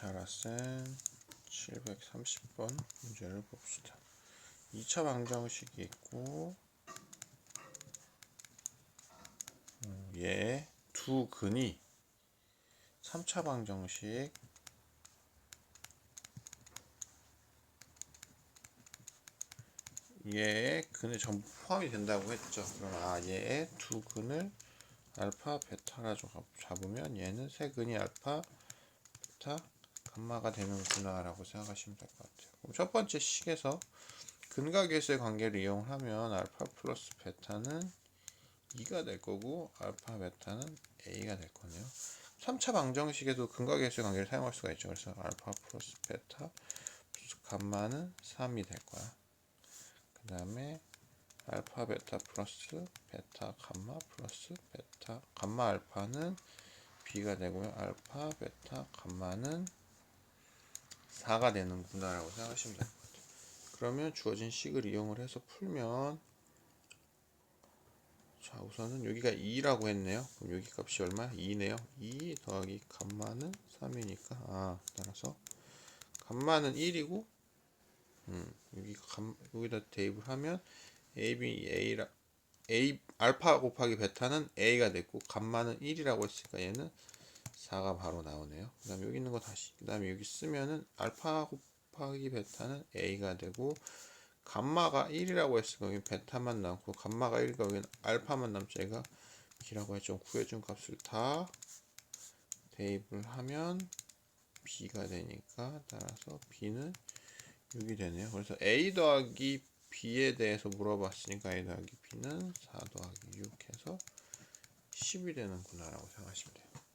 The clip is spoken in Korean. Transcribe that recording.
자라센 730번 문제를 봅시다. 2차 방정식이 있고 음, 얘두 근이 3차 방정식 얘의 근에 전부 포함이 된다고 했죠. 그럼 아 얘의 두 근을 알파 베타라 줘- 잡으면 얘는 세 근이 알파 베타 감마가 되는구나 라고 생각하시면 될 것 같아요. 그럼 첫 번째 식에서 근과 계수의 관계를 이용하면 알파 플러스 베타는 2가 될 거고 알파 베타는 a가 될 거네요. 3차 방정식에도 근과 계수의 관계를 사용할 수가 있죠. 그래서 알파 플러스 베타 플러스 감마는 3이 될 거야. 그 다음에 알파 베타 플러스 베타 감마 플러스 베타 감마 알파는 b가 되고요. 알파 베타 감마는 4가 되는구나 라고 생각하시면 될 것 같아요. 그러면 주어진 식을 이용을 해서 풀면 자 우선은 여기가 2라고 했네요. 그럼 여기 값이 얼마야? 2네요. 2 더하기 감마는 3이니까 아 따라서 감마는 1이고 음, 여기 감, 여기다 대입을 하면 a b a라 a 알파 곱하기 베타는 a가 됐고 감마는 1이라고 했으니까 얘는 4가 바로 나오네요. 그 다음 여기 있는 거 다시 그 다음에 여기 쓰면은 알파 곱하기 베타는 a가 되고 감마가 1이라고 했으니까 여기 베타만 남고 감마가 1이니까 여기는 알파만 남죠. 얘가 b라고 했죠. 구해준 값을 다 대입을 하면 b가 되니까 따라서 b는 6이 되네요. 그래서 a 더하기 b에 대해서 물어봤으니까 a 더하기 b는 4 더하기 6 해서 10이 되는구나 라고 생각하시면 돼요.